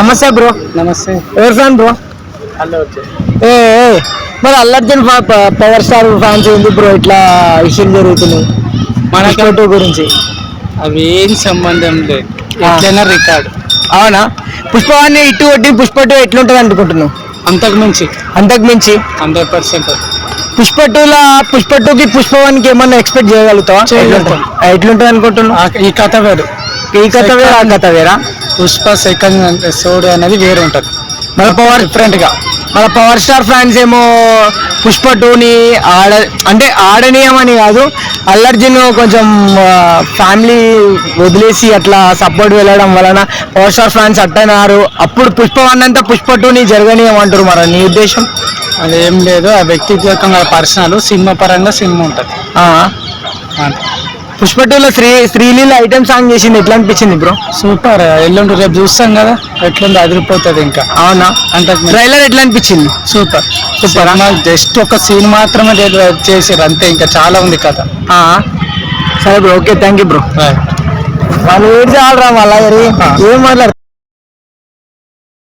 నమస్తే బ్రో. నమస్తే. ఎవరు ఫ్యాన్ బ్రో? ఏ ఏ, మరి అల్లర్జున్ పవర్ స్టార్ ఫ్యాన్స్ ఏంది బ్రో ఇట్లా ఇష్యూలు జరుగుతున్నాయి? మనకి పుష్ప టూ గురించి. అవి ఏం సంబంధం లేదు. ఎట్లైనా రికార్డు. అవునా? పుష్ప వన్ ఇటు కొట్టి పుష్ప టూ ఎట్లుంటది అనుకుంటున్నావు? అంతకు మించి. అంతకు మించి? Hundred percent. పుష్ప టూలా పుష్ప టూకి పుష్ప ఏమన్నా ఎక్స్పెక్ట్ చేయగలుగుతావా? చేయగలుగుతాం. ఎట్లుంటది? ఎట్లుంటది అనుకుంటున్నావు ఈ కథ వేరు. ఈ కథ వేరా ఆ కథ వేరా? పుష్ప సెకండ్ సోడ్ అనేది వేరే ఉంటుంది. మన పవర్ డిఫరెంట్గా. మన పవర్ స్టార్ ఫ్యాన్స్ ఏమో పుష్ప టూని ఆడ అంటే ఆడనీయమని కాదు అల్లర్జున్ కొంచెం ఫ్యామిలీ వదిలేసి అట్లా సపోర్ట్ వెళ్ళడం వలన పవర్ స్టార్ ఫ్యాన్స్ అట్టనారు అప్పుడు పుష్ప వన్ అంతా పుష్ప టూని జరగనీయమంటారు మరి నీ ఉద్దేశం? అది ఏం లేదు ఆ వ్యక్తిగతంగా పర్సనల్ సినిమా పరంగా సినిమా ఉంటుంది. పుష్ప టూలో శ్రీ శ్రీలీల ఐటమ్ సాంగ్ చేసింది ఎట్లా అనిపించింది బ్రో? సూపర్ ఎల్లుండి రేపు చూస్తాం కదా ఎట్లుంది అదిరిపోతుంది ఇంకా. అవునా? మించి. ట్రైలర్ ఎట్లా అనిపించింది? సూపర్. సూపర్. జస్ట్ ఒక సీన్ మాత్రమే చేసారు అంతే ఇంకా చాలా ఉంది కథ. ఆ, సరే bro okay thank you bro. వాళ్ళు ఏడు చాలరా మళ్ళా ఏం మాట్లాడు?